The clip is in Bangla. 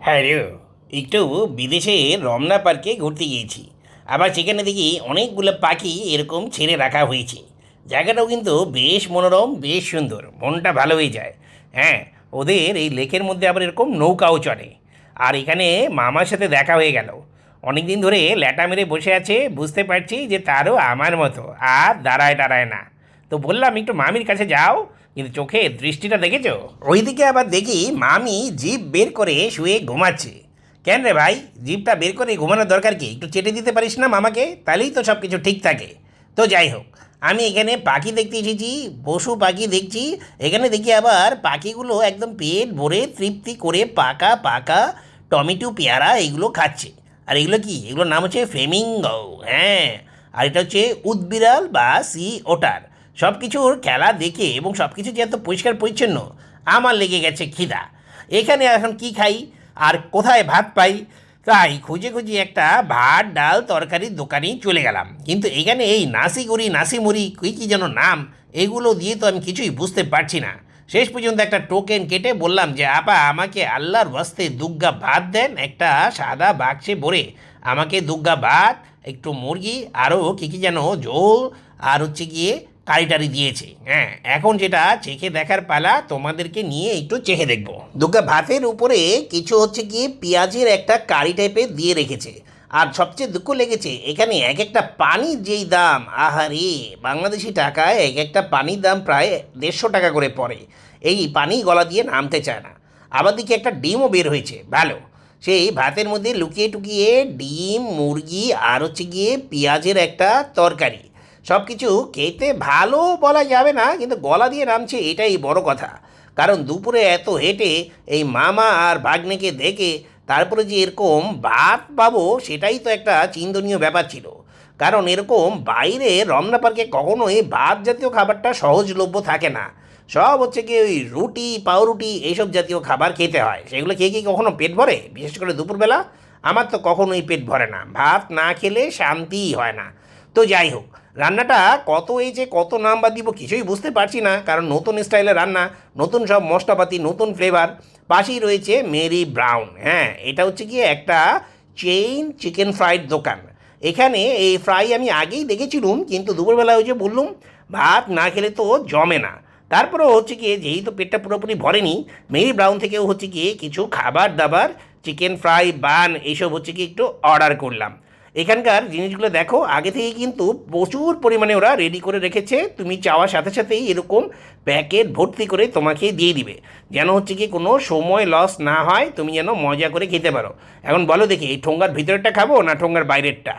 হ্যাঁ রে, একটু বিদেশে রমনা পার্কে ঘুরতে গিয়েছি। আবার সেখানে দেখি অনেকগুলো পাখি এরকম ছেড়ে রাখা হয়েছে। জায়গাটাও কিন্তু বেশ মনোরম, বেশ সুন্দর, মনটা ভালো হয়ে যায়। হ্যাঁ ওদের এই লেকের মধ্যে আবার এরকম নৌকাও চড়ে। আর এখানে মামার সাথে দেখা হয়ে গেল। অনেক দিন ধরে ল্যাটা মেরে বসে আছে, বুঝতে পারছি যে তারও আমার মতো, আর দাঁড়ায় দাঁড়ায় না। তো বললাম, একটু মামির কাছে যাও কিন্তু চোখে দৃষ্টিটা দেখেছ? ওইদিকে আবার দেখি মামি জিভ বের করে শুয়ে ঘুমাচ্ছে। কেন রে ভাই? জিভটা বের করে ঘুমানোর দরকার কি? একটু চেটে দিতে পারিস না মামাকে? তাহলেই তো সব কিছু ঠিক থাকে। তো যাই হোক, আমি এখানে পাখি দেখতে এসেছি, পশু পাখি দেখছি। এখানে দেখি আবার পাখিগুলো একদম পেট ভরে তৃপ্তি করে পাকা পাকা টমেটো, পেয়ারা এগুলো খাচ্ছে। আর এগুলো কি? এগুলোর নাম হচ্ছে ফেমিঙ্গো। হ্যাঁ আর এটা হচ্ছে উদবিড়াল বা সি ওটার। সব কিছুর খেলা দেখে এবং সব কিছু যে এত পরিষ্কার পরিচ্ছন্ন, আমার লেগে গেছে খিদা। এখানে এখন কি খাই? আর কোথায় ভাত পাই? তাই খুঁজে খুঁজে একটা ভাত, ডাল তরকারির দোকানেই চলে গেলাম। কিন্তু এখানে এই নাসি গুড়ি নাসি মুড়ি কী কী যেন নাম, এগুলো দিয়ে তো আমি কিছুই বুঝতে পারছি না। শেষ পর্যন্ত একটা টোকেন কেটে বললাম যে, আপা, আমাকে আল্লাহর ওয়াস্তে দুগ্গা ভাত দেন, একটা সাদা বাক্সে ভরে। আমাকে দুগ্গা ভাত, একটু মুরগি আরও কী কী যেন ঝোল, আর হচ্ছে গিয়ে কারিটারি দিয়েছে। হ্যাঁ এখন যেটা, চেখে দেখার পালা, তোমাদেরকে নিয়ে একটু চেখে দেখব। দুগ্গা ভাতের উপরে কিছু হচ্ছে গিয়ে পেঁয়াজের একটা কারি টাইপের দিয়ে রেখেছে। আর সবচেয়ে দুঃখ লেগেছে, এখানে এক একটা পানির যেই দাম, আহারে, বাংলাদেশি টাকায় এক একটা পানির দাম প্রায় দেড়শো টাকা করে পড়ে। এই পানি গলা দিয়ে নামতে চায় না। আবার দিকে একটা ডিমও বের হয়েছে, ভালো। সেই ভাতের মধ্যে লুকিয়ে টুকিয়ে ডিম, মুরগি, আর হচ্ছে গিয়ে পেঁয়াজের একটা তরকারি। সব কিছু খেতে ভালো বলা যাবে না, কিন্তু গলা দিয়ে নামছে এটাই বড় কথা। কারণ দুপুরে এত হেঁটে এই মামা আর ভাগ্নেকে দেখে তারপরে যে এরকম ভাত পাবো, সেটাই তো একটা চিন্তনীয় ব্যাপার ছিল। কারণ এরকম বাইরে রমনা পার্কে কখনোই ভাত জাতীয় খাবারটা সহজলভ্য থাকে না। সব হচ্ছে কি ওই রুটি, পাউরুটি এইসব জাতীয় খাবার খেতে হয়। সেগুলো খেয়ে কি কখনো পেট ভরে? বিশেষ করে দুপুরবেলা? আমার তো কখনোই পেট ভরে না। ভাত না খেলে শান্তিই হয় না। তো যাই হোক রান্নাটা কত এই যে কত নাম্বার দিব কিছুই বুঝতে পারছি না, কারণ নতুন স্টাইলের রান্না, নতুন সব মশলাপাতি, নতুন ফ্লেভার পাশেই রয়েছে মেরি ব্রাউন হ্যাঁ এটা হচ্ছে গিয়ে একটা চেইন চিকেন ফ্রাইড দোকান। এখানে এই ফ্রাই আমি আগেই দেখেছিলুম কিন্তু দুপুরবেলা ওই যে বললুম, ভাত না খেলে তো জমে না। তারপরেও হচ্ছে গিয়ে যেহেতু পেটটা পুরোপুরি ভরেনি মেরি ব্রাউন থেকেও হচ্ছে গিয়ে কিছু খাবার দাবার চিকেন ফ্রাই বান এইসব হচ্ছে কি একটু অর্ডার করলাম। এখানকার জিনিসগুলো দেখো, আগে থেকে কিন্তু প্রচুর পরিমাণে ওরা রেডি করে রেখেছে। তুমি চাওয়ার সাথে সাথেই এরকম প্যাকেট ভর্তি করে তোমাকে দিয়ে দিবে। যেন হচ্ছে কি কোনো সময় লস না হয়, তুমি যেন মজা করে খেতে পারো। এখন বলো দেখি, এই ঠোঙ্গার ভিতরেরটা খাব না ঠোঙ্গার বাইরেরটা?